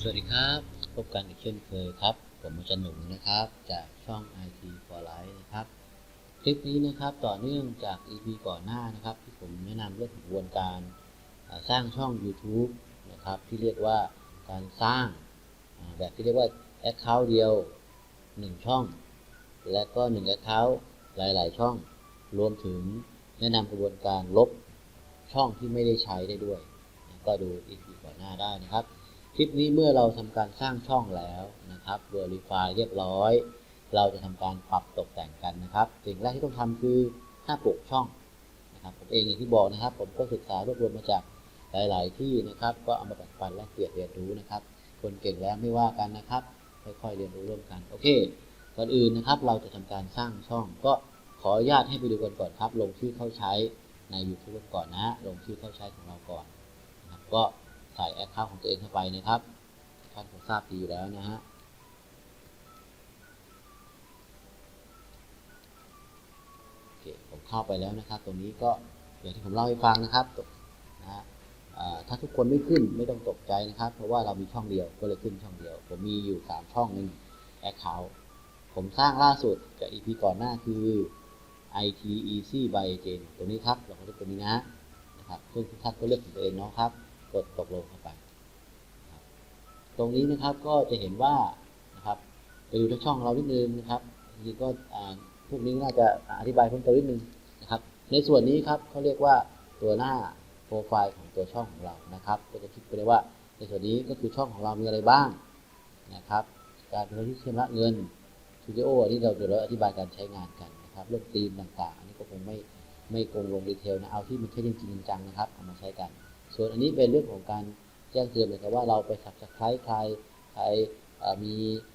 สวัสดีครับ พบกันอีกเช่นเคยครับ ผมอาจารย์หนุ่มนะครับ จากช่อง IT for Life นะครับ คลิปนี้นะครับต่อเนื่องจาก EP ก่อนหน้านะครับ ที่ผมแนะนำเรื่องกระบวนการสร้างช่อง YouTube นะครับที่เรียกว่าการสร้างแบบที่เรียกว่า Account เดียว 1 ช่อง และก็ 1 Account หลาย ๆ ช่อง รวมถึงแนะนำกระบวนการลบช่องที่ไม่ได้ใช้ได้ด้วย ก็ดู EP ก่อนหน้าได้นะครับ คลิปนี้เมื่อเราทำการสร้างช่องแล้วนะครับ Verify เรียบร้อย เราจะทำการปรับตกแต่งกันนะครับ สิ่งแรกที่ต้องทำคือหน้าปกช่องนะครับผมเองอย่างที่บอกนะครับ ผมก็ศึกษารวบรวมมาจากหลาย ๆ ที่นะครับ ก็เอามาแบ่งปันและเปรียบเรียนรู้นะครับ คนเก่งแล้วไม่ว่ากันนะครับค่อยๆเรียนรู้ร่วมกันโอเคก่อนอื่นนะครับ เราจะทำการสร้างช่อง ก็ขออนุญาตให้ไปดูกันก่อนครับ ลงชื่อเข้าใช้ใน YouTube ก่อนนะ ลงชื่อเข้าใช้ของเราก่อนนะครับก็ ใส่แอคเคาท์ของตัวเองเข้าไปนะครับท่านคงทราบดีอยู่แล้วนะฮะโอเคผมเข้าไปแล้วนะครับ ตรงนี้ก็อย่างที่ผมเล่าให้ฟังนะครับนะฮะถ้าทุกคนไม่ขึ้นไม่ต้องตกใจนะครับ เพราะว่าเรามีช่องเดียวก็เลยขึ้นช่องเดียว ผมมีอยู่ 3 ช่องหนึ่งแอคเคาท์ผมสร้างล่าสุดกับ EP ก่อนหน้าคือ IT Easy by Jane ตัวนี้ครับ เราก็เลือกตัวนี้นะนะครับซึ่งทุกท่านก็เลือกของตัวเองเนาะครับ กดตกลงเข้าไป ตรงนี้นะครับก็จะเห็นว่านะครับไปดูที่ช่องเรานิดนึงนะครับจริงๆก็พวกนี้น่าจะอธิบายเพิ่มเติมนิดนึงนะครับ ในส่วนนี้ครับเขาเรียกว่าตัวหน้าโปรไฟล์ของตัวช่องของเรานะครับ ก็จะคิดไปได้ว่า ในส่วนนี้ก็คือช่องของเรามีอะไรบ้างนะครับ การเป็นที่ชำระเงินวิดีโออันนี้เราเดี๋ยวเราอธิบายการใช้งานกันนะครับ เรื่องธีมต่างๆ อันนี้ก็คงไม่ไม่กงลงดีเทลนะ เอาที่มันใช้จริงๆจังนะครับ เอามาใช้กัน ส่วนอันนี้เป็นเรื่องของการแจ้งเตือนเลยครับว่าเราไปสับสไครต์ใครใครมี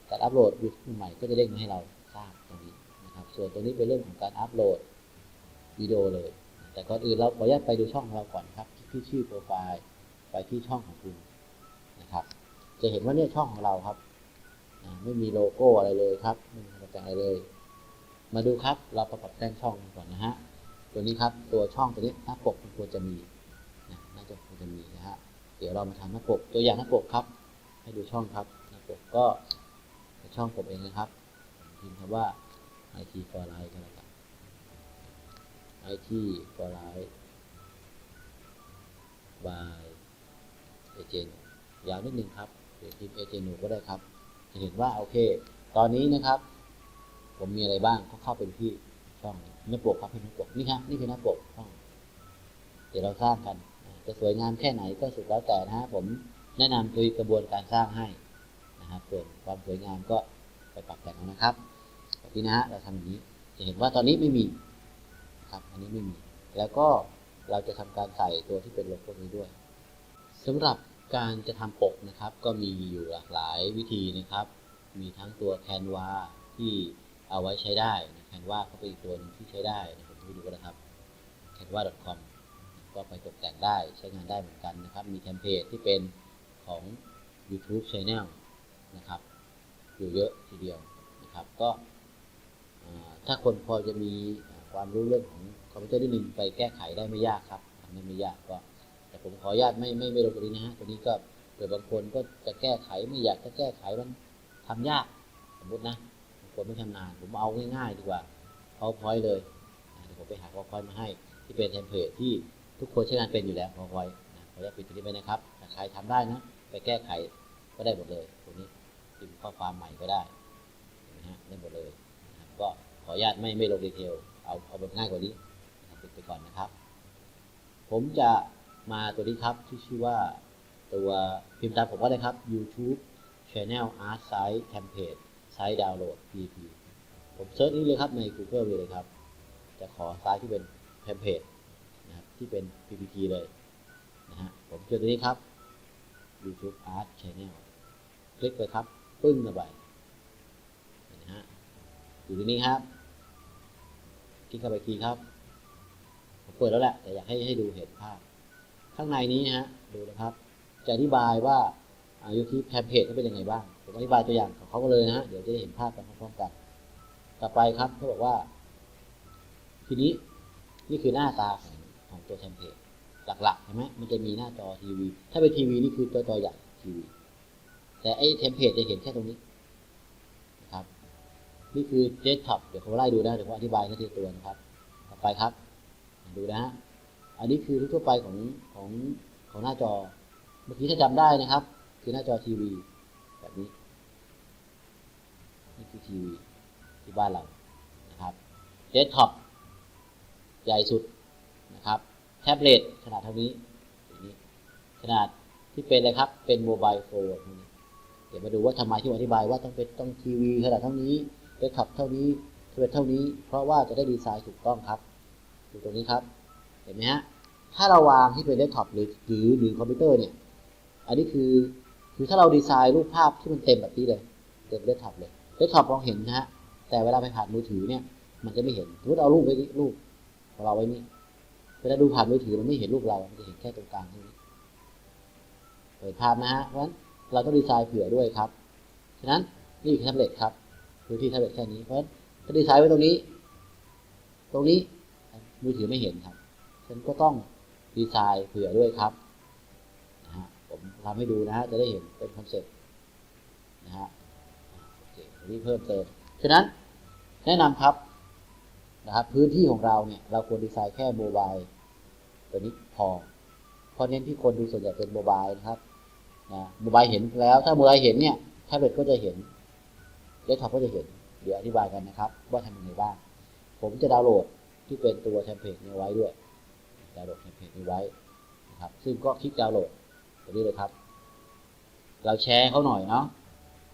การอัปโหลดวิดีโอใหม่ก็จะเด้งมาให้เราทราบตรงนี้นะครับ ส่วนตรงนี้เป็นเรื่องของการอัปโหลดวิดีโอเลย แต่ก่อนอื่นเราขออนุญาตไปดูช่องของเราก่อนครับที่ชื่อโปรไฟล์ไปที่ช่องของคุณนะครับ จะเห็นว่าเนี่ยช่องของเราครับไม่มีโลโก้อะไรเลยครับไม่มีแต่งอะไรเลย มาดูครับเราประกอบแต่งช่องก่อนนะฮะตัวนี้ครับตัวช่องตัวนี้หน้าปกมันควรจะมี จะคงจะมีนะฮะ เดี๋ยวเรามาทำหน้าปกตัวอย่างหน้าปกครับ ให้ดูช่องครับหน้าปกก็ช่องผมเองนะครับพิมพ์คำว่า IT for Life ก็แล้วกัน IT for Life by เอเจนยาวนิดนึงครับเดี๋ยวพิมพ์เอเจนก็ได้ครับ จะเห็นว่าโอเค ตอนนี้นะครับ ผมมีอะไรบ้างก็เข้าไปที่ช่องหน้าปกครับเป็นหน้าปกนี่ครับนี่คือหน้าปกช่องเดี๋ยวเราสร้างกัน จะสวยงามแค่ไหนก็สุดแล้วแต่นะฮะผมแนะนำคือกระบวนการสร้างให้นะครับส่วนความสวยงามก็ไปปรับแต่งเอานะครับแบบนี้นะฮะเราทำอย่างนี้จะเห็นว่าตอนนี้ไม่มีนะครับอันนี้ไม่มี แล้วก็เราจะทำการใส่ตัวที่เป็นโลโก้นี้ด้วยสำหรับการจะทำปกนะครับ ก็มีอยู่หลากหลายวิธีนะครับ มีทั้งตัว Canva ที่เอาไว้ใช้ได้นะ Canva ก็เป็นอีกตัวหนึงที่ใช้ได้นะผมให้ดูกันนะครับ canva.com ก็ไปตกแต่งได้ใช้งานได้เหมือนกันนะครับ มีเทมเพลตที่เป็นของ YouTube Channel นะครับ อยู่เยอะทีเดียวนะครับ ก็ถ้าคนพอจะมีความรู้เรื่องของคอมพิวเตอร์นิดนึงไปแก้ไขได้ไม่ยากครับทำได้ไม่ยากก็ แต่ผมขออนุญาตไม่ไม่ไม่ลงตรงนี้นะฮะตัวนี้ก็เกิดบางคนก็จะแก้ไขไม่อยากจะแก้ไขมันทำยากสมมตินะบางคนไม่ชำนาญผมเอาง่ายๆดีกว่า PowerPoint เลยเดี๋ยวผมไปหา PowerPoint มาให้ที่เป็นเทมเพลตที่ ทุกคนใช้งานเป็นอยู่แล้ว PowerPoint นะขออนุญาตปิดตรงนี้ไปนะครับใครทำได้นะ ไปแก้ไขก็ได้หมดเลยตรงนี้พิมพ์ข้อความใหม่ก็ได้นไหมฮะได้หมดเลยนะก็ขออนุญาตไม่ไม่ลงดีเทลเอาเอาแบบง่ายกว่านี้ปิดไปก่อนนะครับ ผมจะมาตัวนี้ครับที่ชื่อว่าตัวพิมพ์ตามผมก็ได้ครับ YouTube Channel Art Site Template Site Download PP ผมเซิร์ชนี้เลยครับใน Google เลยครับ จะขอไซต์ที่เป็นเทมเพลต ที่เป็น PPT เลยนะฮะผมเจอตัวนี้ครับ YouTube Art Channel คลิกไปครับ ปึ้งเข้าไปนไหมฮะอยู่ตรงนี้ครับ คลิกเข้าไปทีครับ ผมเปิดแล้วแหละ แต่อยากให้ให้ดูเห็นภาพ ข้างในนี้ฮะ ดูนะครับ จะอธิบายว่าอายุที่แทมเพลตเขาเป็นยังไงบ้าง ผมอธิบายตัวอย่างของเขาก็เลยนะฮะ เดี๋ยวจะได้เห็นภาพกันพร้อมๆกัน ต่อไปครับเขาบอกว่า ทีนี้นี่คือหน้าตาของ ของตัวเทมเพลตหลักๆใช่ไหมมันจะมีหน้าจอทีวี ถ้าเป็นทีวีนี่คือตัวจอใหญ่ทีวี แต่ไอ้เทมเพลตจะเห็นแค่ตรงนี้นะครับ นี่คือเดสก์ท็อปเดี๋ยวผมไล่ดูนะเดี๋ยวผมอธิบายทีละตัวนะครับ ต่อไปครับ ดูนะฮะ อันนี้คือทั่วไปของของของหน้าจอ เมื่อกี้ถ้าจำได้นะครับ คือหน้าจอทีวี แบบนี้ นี่คือทีวีที่บ้านเรา นะครับ เดสก์ท็อปใหญ่สุด นะครับ แท็บเล็ตขนาดเท่านี้นี้ ขนาดที่เป็นอะไรครับ เป็นโมบายโฟนเดี๋ยวมาดูว่าทำไมที่อธิบายว่าต้องเป็นต้องทีวีขนาดเท่านี้เดสก์ท็อปเท่านี้เทเเท่านี้ เพราะว่าจะได้ดีไซน์ถูกต้องครับ ดูตรงนี้ครับ เห็นไหมฮะ ถ้าเราวางที่เป็นเดสก์ท็อปหรือหรือหรือคอมพิวเตอร์เนี่ย อันนี้คือคือถ้าเราดีไซน์รูปภาพที่มันเต็มแบบนี้เลย เต็มเดสก์ท็อปเลย เดสก์ท็อปมองเห็นนะฮะ แต่เวลาไปผ่านมือถือเนี่ย มันจะไม่เห็นสมมติเอารูปไว้นี่รูปของเราไว้นี่ เวลาดูผ่านมือถือมันไม่เห็นรูปเรา มันจะเห็นแค่ตรงกลางเท่านี้เปิดภาพนะฮะ เพราะฉะนั้นเราต้องดีไซน์เผื่อด้วยครับ ฉะนั้นนี่คือแท็บเล็ตครับพื้นที่แท็บเล็ตแค่นี้ เพราะฉะนั้นถ้าดีไซน์ไว้ตรงนี้ ตรงนี้มือถือไม่เห็นครับ ฉันก็ต้องดีไซน์เผื่อด้วยครับนะฮะผมทำให้ดูนะฮะจะได้เห็นเป็นคอนเซ็ปต์นะฮะโอเคนนี้เพิ่มเติม ฉะนั้นแนะนำครับ นะครับพื้นที่ของเราเนี่ยเราควรดีไซน์แค่โมบายตัวนี้พอเพราะเน้นที่คนดูส่วนใหญ่เป็นโมบายนะครับนะโมบายเห็นแล้ว ถ้าโมบายเห็นเนี่ยแท็บเล็ตก็จะเห็นเดสก์ท็อปก็จะเห็น เดี๋ยวอธิบายกันนะครับ ว่าทำยังไงบ้าง ผมจะดาวน์โหลดที่เป็นตัวเทมเพลตนี้ไว้ด้วยดาวน์โหลดเทมเพลตนี้ไว้นะครับซึ่งก็คลิกดาวน์โหลดตัวนี้เลยครับ เราแชร์เขาหน่อยเนาะ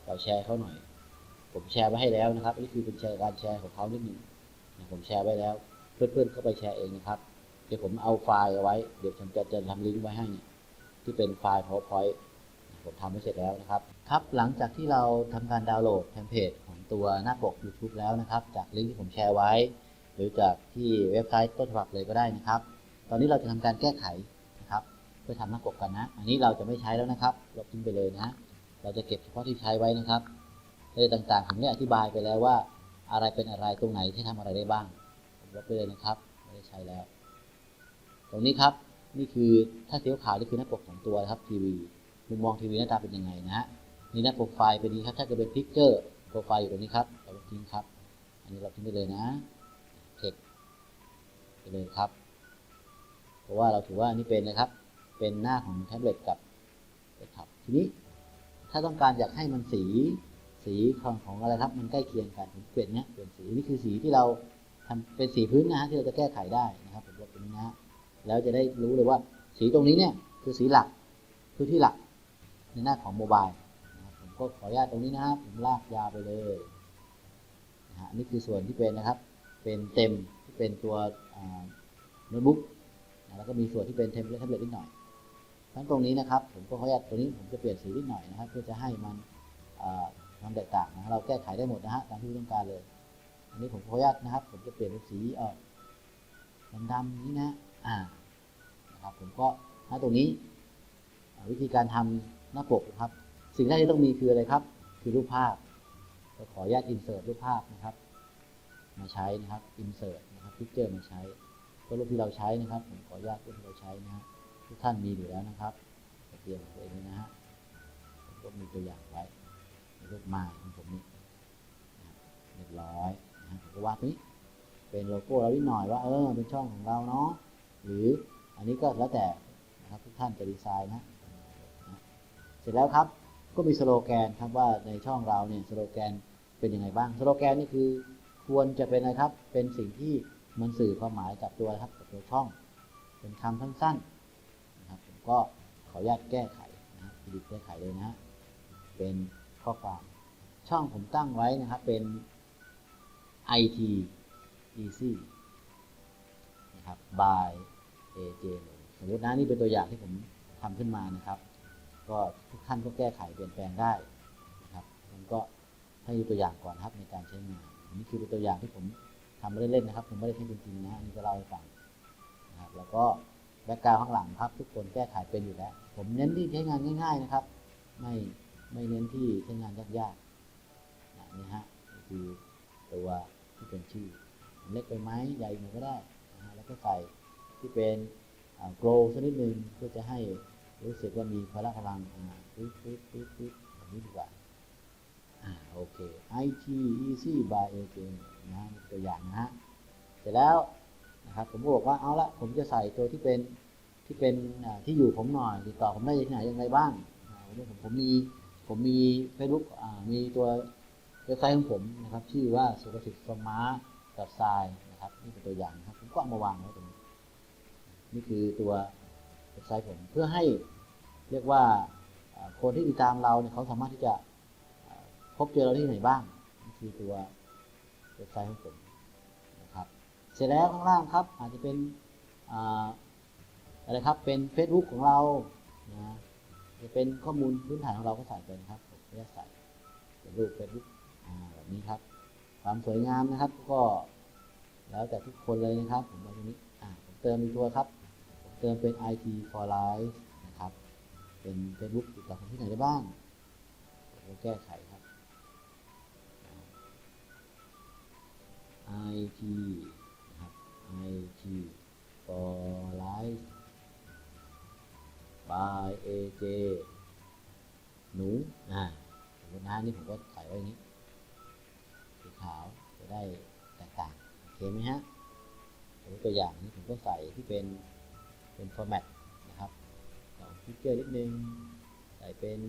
เราแชร์เขาหน่อย ผมแชร์ไว้ให้แล้วนะครับนี่คือเป็นแชร์การแชร์ของเขานิดนึง ผมแชร์ไว้แล้ว เพื่อนๆเข้าไปแชร์เองนะครับ เดี๋ยวผมเอาไฟล์เอาไว้ เดี๋ยวผมจะจะทำลิงก์ไว้ให้ ที่เป็นไฟล์ PowerPoint ผมทำไว้เสร็จแล้วนะครับ ครับ หลังจากที่เราทำการดาวน์โหลดเทมเพลตของตัวหน้าปก YouTube แล้วนะครับ จากลิงก์ที่ผมแชร์ไว้ หรือจากที่เว็บไซต์ต้นฉบับเลยก็ได้นะครับ ตอนนี้เราจะทำการแก้ไขนะครับเพื่อทำหน้าปกกันนะ อันนี้เราจะไม่ใช้แล้วนะครับ ลบทิ้งไปเลยนะ เราจะเก็บเฉพาะที่ใช้ไว้นะครับรายละเอียดต่างๆ ผมได้อธิบายไปแล้วว่า อะไรเป็นอะไรตรงไหนที่ทำอะไรได้บ้างผมลบไปเลยนะครับ ไม่ได้ใช้แล้ว ตรงนี้ครับนี่คือถ้าเสียวขาวนี่คือหน้าปกของตัวนะครับทีวีมุมมองทีวีหน้าตาเป็นยังไงนะฮะนี่หน้าโปรไฟล์เป็นนี้ครับถ้าเกิดเป็นพิกเจอร์โปรไฟล์อยู่ตรงนี้ครับเราทิ้งครับ อันนี้เราทิ้งไปเลยนะเทคไปเลยครับเพราะว่าเราถือว่านี่เป็นนะครับ เป็นหน้าของแท็บเล็ตกับเดสก์ท็อปทีนี้ถ้าต้องการอยากให้มันสี สีของของอะไรครับ มันใกล้เคียงกันผมเปลี่ยนเนี้ยเปลี่ยนสีนี่คือสีที่เราทำเป็นสีพื้นนะฮะที่เราจะแก้ไขได้นะครับผมลบตรงนี้นะฮะแล้วจะได้รู้เลยว่าสีตรงนี้เนี่ยคือสีหลักพื้นที่หลักในหน้าของโมบายนะครับผมก็ขออนุญาตตรงนี้นะครับ ผมลากยาวไปเลยนะฮะนี่คือส่วนที่เป็นนะครับ เป็นเต็มที่เป็นตัวโน้ตบุ๊กแล้วก็มีส่วนที่เป็นเทมเพลตแท็บเล็ตนิดหน่อยทั้งตรงนี้นะครับ ผมก็ขออนุญาตตรงนี้ผมจะเปลี่ยนสีนิดหน่อยนะครับ เพื่อจะให้มัน ความแตกต่างนะเราแก้ไขได้หมดนะฮะตามที่ต้องการเลย อันนี้ผมขออนุญาตนะครับ ผมจะเปลี่ยนเป็นสีออกดำๆนี้นะอ่านะครับผมก็ถ้าตรงนี้ วิธีการทำหน้าปกนะครับ สิ่งแรกที่ต้องมีคืออะไรครับ คือรูปภาพก็ขออนุญาตอินเสิร์ตรูปภาพนะครับ มาใช้นะครับอินเสิร์ตนะครับพิกเจอร์มาใช้ ก็รูปที่เราใช้นะครับ ผมขออนุญาตรูปที่เราใช้นะฮะทุกท่านมีอยู่แล้วนะครับเตรียมตัวเองนะฮะก็มีตัวอย่างไว้ ในรูปมาของผมนี่เรียบร้อยนะผมก็วาดนี้เป็นโลโก้เรานิดหน่อยว่า เออ เป็นช่องของเราเนาะหรืออันนี้ก็แล้วแต่นะครับทุกท่านจะดีไซน์นะเสร็จแล้วครับก็มีสโลแกนครับว่าในช่องเราเนี่ยสโลแกนเป็นยังไงบ้างสโลแกนนี่คือควรจะเป็นอะไรครับ เป็นสิ่งที่มันสื่อความหมายกับตัวครับกับตัวช่อง เป็นคำสั้นๆนะครับผมก็ขออนุญาตแก้ไขนะครับดิบแก้ไขเลยนะเป็น ข้อความ ช่องผมตั้งไว้นะครับเป็น IT Easy นะครับ by AJ สมมตินะนี่เป็นตัวอย่างที่ผมทำขึ้นมานะครับ ก็ทุกท่านก็แก้ไขเปลี่ยนแปลงได้นะครับมันก็ให้ดูตัวอย่างก่อนครับในการใช้งานนนี้คือเป็นตัวอย่างที่ผมทำเล่นๆนะครับ ผมไม่ได้ใช้จริงๆนะอันนี่ก็เล่าให้ฟังนะครับแล้วก็แบ็กกราวข้างหลังครับ ทุกคนแก้ไขเป็นอยู่แล้ว ผมเน้นที่ใช้งานง่าย ๆนะครับ ไม่ ไม่เน้นที่ใช้งานยากๆนะนี่ฮะคือตัวที่เป็นชื่อ เล็กไปไหมใหญ่หน่อยก็ได้นะฮะแล้วก็ใส่ที่เป็นโกลสักนิดนึงเพื่อจะให้รู้สึกว่ามีพละพลังอ่าปึ๊บปึ๊บปึ๊บปึ๊บแบบนี้ดีกว่าอ่าโอเค IT easy by AJ นะนี่ตัวอย่างนะฮะเสร็จแล้วนะครับผมก็บอกว่าเอาละผมจะใส่ตัวที่เป็นที่เป็นที่อยู่ผมหน่อยติดต่อผมได้ที่ไหนย่างไรบ้างนนี้ผมผมมี ผมมี Facebook มีตัวเว็บไซต์ของผมนะครับ ชื่อว่าสุภสิทธิ์สมาร์ทไซนะครับ นี่เป็นตัวอย่างนะครับ ผมก็เอามาวางไว้ตรงนี้นี่คือตัวเว็บไซต์ผมเพื่อให้เรียกว่าคนที่ติดตามเราเนี่ยเขาสามารถที่จะพบเจอเราที่ไหนบ้างนี่คือตัวเว็บไซต์ของผมนะครับ เสร็จแล้วข้างล่างครับ อาจจะเป็นอะไรครับเป็น Facebook ของเรา จะเป็นข้อมูลพื้นฐานของเราก็ใส่ไปนะครับผมก็จะใส่เป็นรูป Facebook อ่าแบบนี้ครับ ความสวยงามนะครับ ก็แล้วแต่ทุกคนเลยนะครับ ผมเอาตรงนี้ผมเติมอีกตัวครับผมเติมเป็น IT for Life นะครับ เป็น Facebook ติดต่อผมที่ไหนได้บ้างผมแก้ไขครับ IT นะครับ IT for Life by AJ หนูอ่าสมมตินะนี่ผมก็ใส่ไว้อย่างนี้สีขาวจะได้แตกต่างโอเคไหมฮะผมตัวอย่างนี้ผมก็ใส่ที่เป็นเป็นฟอร์แมตนะครับลองพิกเกอร์นิดนึงใส่เป็น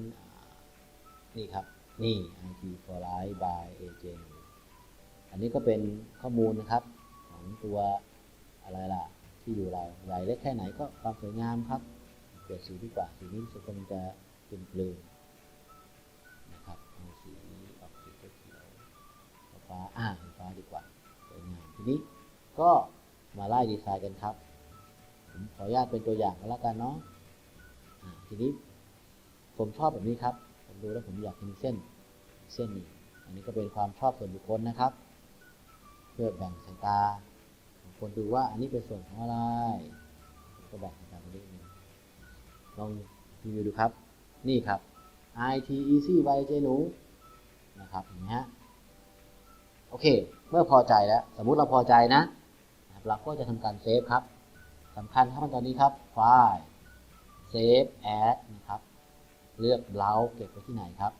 นี่ครับ นี่ IT for Life by AJ อันนี้ก็เป็นข้อมูลนะครับของตัวอะไรล่ะ ที่อยู่เราใหญ่เล็กแค่ไหนก็ความสวยงามครับ เปลี่ยนสีดีกว่า สีนี้สึกมันจะเป็นเปลือนะครับเอาสีออกสีเขียวฟ้าอ่าฟ้าดีกว่าสวยงามทีนี้ก็มาไล่ดีไซน์กันครับ ผมขออนุญาตเป็นตัวอย่างกันแล้วกันเนาะทีนี้ผมชอบแบบนี้ครับ ผมดูแล้วผมอยากเห็นเส้นเส้นนี้ อันนี้ก็เป็นความชอบส่วนบุคคลนะครับ เพื่อแบ่งสายตาคนดูว่าอันนี้เป็นส่วนของอะไร ก็แบ่งสายตาไปนิดนึง ลองรีวิวดูครับ นี่ครับ IT Easy by เจนูนะครับเห็นไหมฮะโอเค เมื่อพอใจแล้ว สมมุติเราพอใจนะ เราก็จะทำการเซฟครับสำคัญครับตอนนี้ครับ ไฟล์เซฟแอดนะครับ เลือกเบราว์เก็บไว้ที่ไหนครับ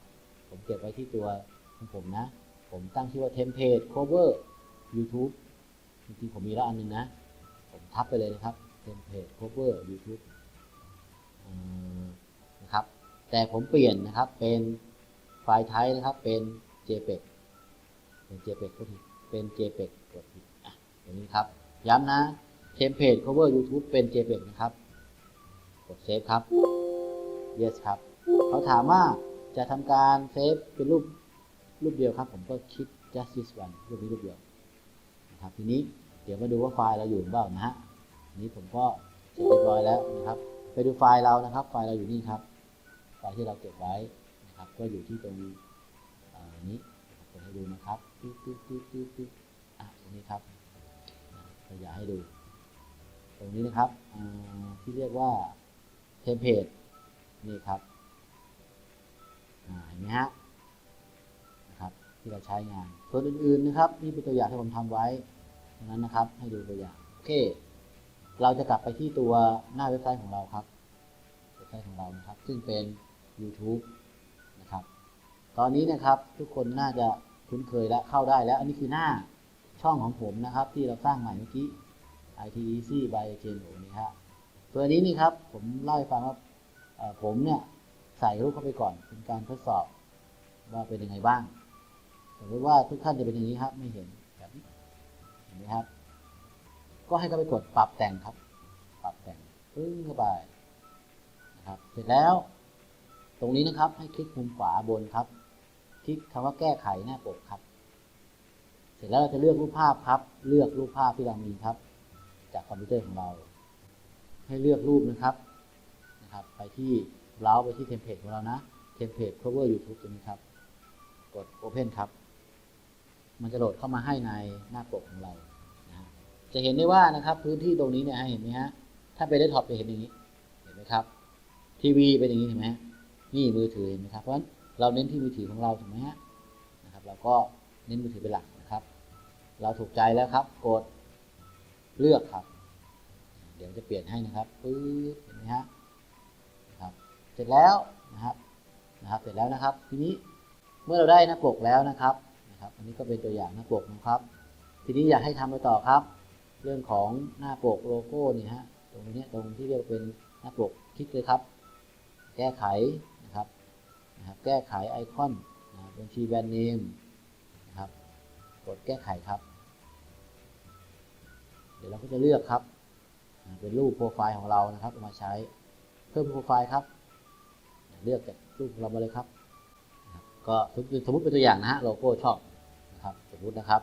ผมเก็บไว้ที่ตัวของผมนะ ผมตั้งชื่อว่า template cover YouTube จริงๆผมมีแล้วอันนึงนะ ผมทับไปเลยนะครับ template cover YouTube นะครับ แต่ผมเปลี่ยนนะครับเป็นไฟล์ไทป์นะครับเป็น JPEG เป็น JPEG ก็ทีเป็น JPEG กดผิดอะอย่างนี้ครับ ย้ำนะ template cover YouTube เป็น JPEG นะครับ กดเซฟครับ yes ครับ เขาถามว่าจะทำการเซฟเป็นรูปรูปเดียวครับ ผมก็คลิก just this one รูปนี้รูปเดียวนะครับทีนี้เดี๋ยวมาดูว่าไฟล์เราอยู่หรือเปล่านะฮะนนี้ผมก็เสร็จเรียบร้อยแล้วนะครับ ไปดูไฟล์เรานะครับ ไฟล์เราอยู่นี่ครับ ไฟล์ที่เราเก็บไว้นะครับ ก็อยู่ที่ตรงนี้ผมให้ดูนะครับตึ๊ดตึ๊ดตึ๊ดตึ๊ดตึ๊ดอะตรงนี้ครับอ่าขยายให้ดู ตรงนี้นะครับที่เรียกว่าเทมเพลตนี่ครับเห็นไหมฮะนะครับ ที่เราใช้งานส่วนอื่นๆนะครับ นี่เป็นตัวอย่างที่ผมทำไว้ดังนั้นนะครับ ให้ดูตัวอย่าง โอเค เราจะกลับไปที่ตัวหน้าเว็บไซต์ของเราครับ เว็บไซต์ของเรานะครับ ซึ่งเป็น YouTube นะครับ ตอนนี้นะครับทุกคนน่าจะคุ้นเคยและเข้าได้แล้ว อันนี้คือหน้าช่องของผมนะครับ ที่เราสร้างใหม่เมื่อกี้ IT Easy by Jane นี่ครับตัวนี้นี่ครับ ผมเล่าให้ฟังว่าผมเนี่ยใส่รูปเข้าไปก่อน เป็นการทดสอบว่าเป็นยังไงบ้างสมมติว่าทุกท่านจะเป็นอย่างนี้ครับ ไม่เห็นแบบนี้เห็นไหมครับ ก็ให้เขาไปกดปรับแต่งครับ ปรับแต่งปึ้งเข้าไปนะครับ เสร็จแล้ว ตรงนี้นะครับให้คลิกมุมขวาบนครับ คลิกคำว่าแก้ไขหน้าปกครับ เสร็จแล้วเราจะเลือกรูปภาพครับ เลือกรูปภาพที่เรามีครับ จากคอมพิวเตอร์ของเรา ให้เลือกรูปนะครับนะครับ ไปที่เราไปที่เทมเพลตของเรานะ เทมเพลต cover YouTube ตรงนี้ครับ กด Open ครับ มันจะโหลดเข้ามาให้ในหน้าปกของเรา จะเห็นได้ว่านะครับ พื้นที่ตรงนี้เนี่ยเห็นไหมฮะถ้าเป็นเดสก์ท็อปจะเห็นอย่างนี้เห็นไหมครับ ทีวีเป็นอย่างนี้เห็นไหมฮะนี่มือถือเห็นไหมครับเพราะฉะนั้นเราเน้นที่มือถือของเราถูกไหมฮะนะครับ เราก็เน้นมือถือเป็นหลักนะครับ เราถูกใจแล้วครับ กดเลือกครับ เดี๋ยวจะเปลี่ยนให้นะครับปึ๊บเห็นไหมฮะนะครับ เสร็จแล้วนะครับนะครับ เสร็จแล้วนะครับ ทีนี้เมื่อเราได้หน้าปกแล้วนะครับนะครับ อันนี้ก็เป็นตัวอย่างหน้าปกนะครับ ทีนี้อยากให้ทำไปต่อครับ เรื่องของหน้าปกโลโก้นี่ฮะตรงนี้ตรงที่เรียกเป็นหน้าปกคลิกเลยครับ แก้ไขนะครับนะครับ แก้ไขไอคอนนะบัญชีแบรนด์เนมนะครับกดแก้ไขครับ เดี๋ยวเราก็จะเลือกครับ เป็นรูปโปรไฟล์ของเรานะครับมาใช้เพิ่มโปรไฟล์ครับ เลือกจากรูปของเรามาเลยครับนะครับก็สมมติเป็นตัวอย่างนะฮะโลโก้ช่องนะครับสมมตินะครับ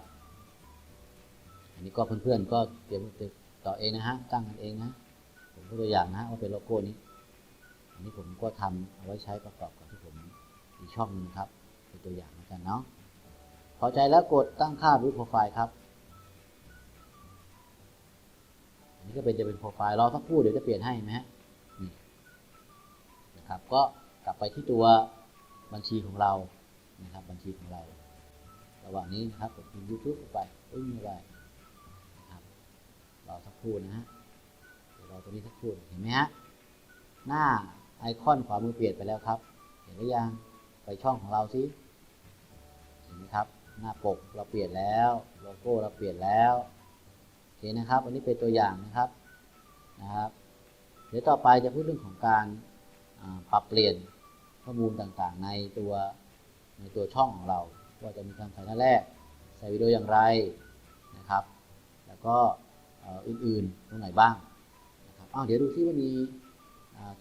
อันนี้ก็เพื่อนๆก็เตรียมต่อเองนะฮะตั้งกันเองนะผมยกตัวอย่างนะฮะว่าเป็นโลโก้นี้ อันนี้ผมก็ทำเอาไว้ใช้ประกอบกับที่ผมมีช่องนึงครับ เป็นตัวอย่างเหมือนกันเนาะพอใจแล้วกดตั้งค่ารูปโปรไฟล์ครับอันนี้ก็เป็นจะเป็นโปรไฟล์รอสักครู่เดี๋ยวจะเปลี่ยนให้ไหมฮะนี่นะครับก็กลับไปที่ตัวบัญชีของเรานะครับบัญชีของเรา ระหว่างนี้นะครับผมพิมพ์ YouTube เข้าไปไม่ได้นะครับ รอสักครู่นะฮะเดี๋ยวรอตัวนี้สักครู่เห็นไหมฮะหน้าไอคอนขวามือเปลี่ยนไปแล้วครับ เห็นหรือยังไปช่องของเราสิเห็นไหมครับ หน้าปกเราเปลี่ยนแล้วโลโก้เราเปลี่ยนแล้วโอเคนะครับ อันนี้เป็นตัวอย่างนะครับนะครับ เดี๋ยวต่อไปจะพูดเรื่องของการปรับเปลี่ยนข้อมูลต่างๆ ในตัวในตัวช่องของเรา ว่าจะมีการใส่หน้าแรกใส่วิดีโออย่างไรนะครับ แล้วก็ อื่นๆ ตรงไหนบ้างนะครับอ้าวเดี๋ยวดูที่ว่ามี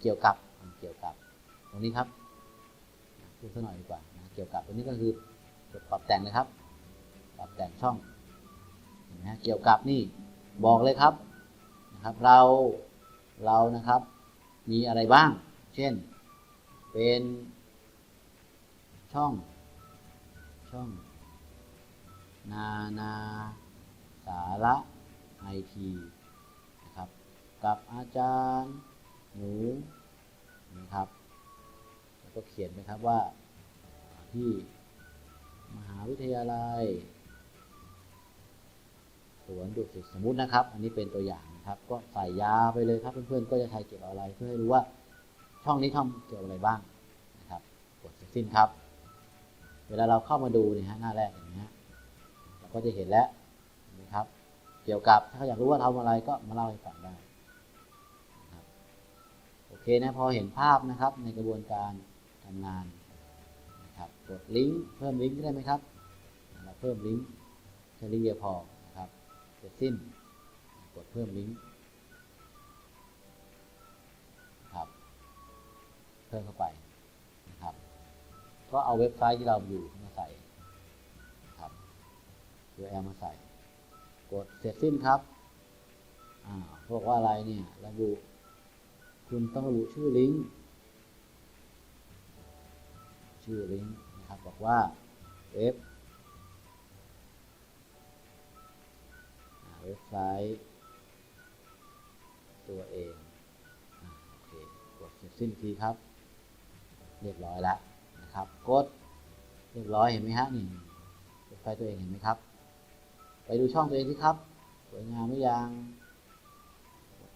เกี่ยวกับเกี่ยวกับ ตรงนี้ครับพูสักหน่อยดีกว่านะเกี่ยวกับตรงนี้ก็คือปรับแต่งเลยครับ ปรับแต่งช่องนไหมฮะเกี่ยวกับนี่บอกเลยครับนะครับเราเรานะครับมีอะไรบ้าง เช่น เป็นช่อง ช่อง นานาสาระ ไอทีนะครับ กับอาจารย์หนูนะครับ แล้วก็เขียนนะครับว่าที่มหาวิทยาลัยสวนดุสิตสมมุตินะครับ อันนี้เป็นตัวอย่างนะครับ ก็ใส่ยาไปเลยครับเพื่อนๆ ก็จะใช้เกี่ยวกับอะไรเพื่อให้รู้ว่าช่องนี้ทำเกี่ยวกับอะไรบ้างนะครับ กดเสร็จสิ้นครับ เวลาเราเข้ามาดูเนี่ยฮะหน้าแรกเห็นไหมฮะเราก็จะเห็นแล้วเห็นไหมครับ เกี่ยวกับ ถ้าเขาอยากรู้ว่าทำอะไรก็มาเล่าให้ฟังได้นะโอเคนะพอเห็นภาพนะครับในกระบวนการทำงานนะครับกดลิงก์เพิ่มลิงก์ได้ไหมครับเราเพิ่มลิงก์แค่ลิงก์เดียวพอนะครับเสร็จสิ้นกดเพิ่มลิงก์ครับเพิ่มเข้าไปนะครับก็เอาเว็บไซต์ที่เราอยู่มาใส่นะครับ URL มาใส่ ดเสร็จสิ้นครับอ่าบอกว่าอะไรเนี่ย ระบุ คุณต้องระบุชื่อลิงก์ชื่อลิงก์นะครับ บอกว่าเว็บเว็บไซต์ตัวเองอโอเคกดเสร็จสิ้นทีครับ เรียบร้อยแล้วนะครับ กดเรียบร้อยเห็นไหมฮะนี่เว็บไซต์ตัวเองเห็นไหมครับ ไปดูช่องตัวเองสิครับ สวยงามหรือยัง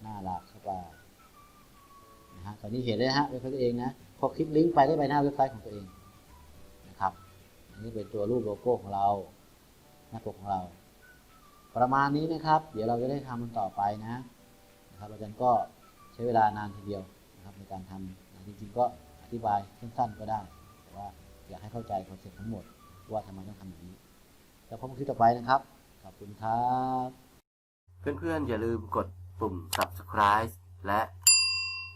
หน้าหลักเข้าไปนะฮะตอนนี้เห็นเลยนะฮะเว็บไซต์ตัวเองนะพอคลิกลิงก์ไปได้ไปหน้าเว็บไซต์ของตัวเองนะครับ อันนี้เป็นตัวรูปโลโก้ของเรา หน้าปกของเรา ประมาณนี้นะครับ เดี๋ยวเราจะได้ทำมันต่อไปนะนะครับอาจารย์ก็ใช้เวลานานทีเดียวนะครับในการทำจริงๆก็อธิบายสั้นๆก็ได้ แต่ว่าอยากให้เข้าใจคอนเซ็ปต์ทั้งหมด ว่าทำไมต้องทำอย่างนี้ แล้วพบกันคลิปต่อไปนะครับ ขอบคุณครับ เพื่อนๆ อย่าลืมกดปุ่ม subscribe และ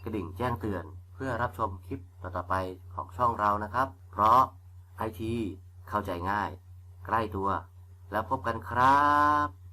กระดิ่งแจ้งเตือน เพื่อรับชมคลิปต่อๆไปของช่องเรานะครับ เพราะไอทีเข้าใจง่าย ใกล้ตัว แล้วพบกันครับ